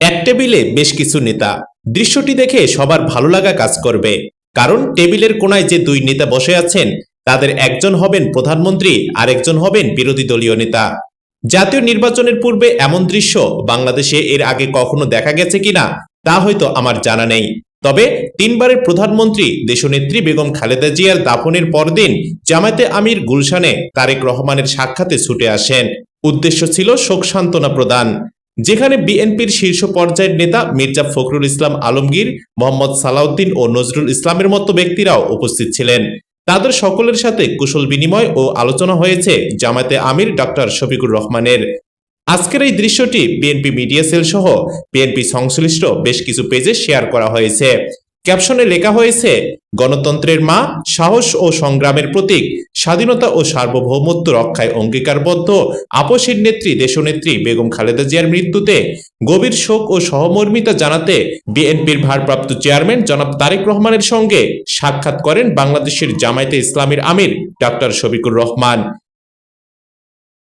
এক টেবিলে বেশ কিছু নেতা। দৃশ্যটি দেখে সবার ভালো লাগা কাজ করবে। কারণ টেবিলের কোনায় যে দুই নেতা বসে আছেন, তাদের একজন হবেন প্রধানমন্ত্রী আর একজন হবেন বিরোধী দলীয় নেতা। জাতীয় নির্বাচনের পূর্বে এমন দৃশ্য বাংলাদেশে এর আগে কখনো দেখা গেছে কিনা, তা হয়তো আমার জানা নেই। তবে তিনবারের প্রধানমন্ত্রী দেশনেত্রী বেগম খালেদা জিয়ার দাফনের পরদিন জামায়াতে আমির গুলশানে তারেক রহমানের সাক্ষাতে ছুটে আসেন। উদ্দেশ্য ছিল শোক সান্ত্বনা প্রদান। যেখানে বিএনপির শীর্ষ পর্যায়ের নেতা মির্জা ফখরুল ইসলাম আলমগীর, মোহাম্মদ সালাউদ্দিন ও নজরুল ইসলামের মতো ব্যক্তিরাও উপস্থিত ছিলেন। তাদের সকলের সাথে কুশল বিনিময় ও আলোচনা হয়েছে জামাতে আমির ডক্টর শফিকুর রহমানের। আজকের এই দৃশ্যটি বিএনপি মিডিয়া সেল সহ বিএনপি সংশ্লিষ্ট বেশ কিছু পেজে শেয়ার করা হয়েছে। ক্যাপশনে লেখা হয়েছে, গণতন্ত্রের মা, সাহস ও সংগ্রামের প্রতীক, স্বাধীনতা ও সার্বভৌমত্ব রক্ষায় অঙ্গীকারবদ্ধ আপসের নেত্রী, দেশনেত্রী বেগম খালেদা জিয়ার মৃত্যুতে, গভীর শোক ও সহমর্মিতা জানাতে বিএনপির ভারপ্রাপ্ত চেয়ারম্যান জনাব তারেক রহমানের সঙ্গে সাক্ষাৎ করেন বাংলাদেশের জামায়াতে ইসলামীর আমির ডক্টর শফিকুর রহমান।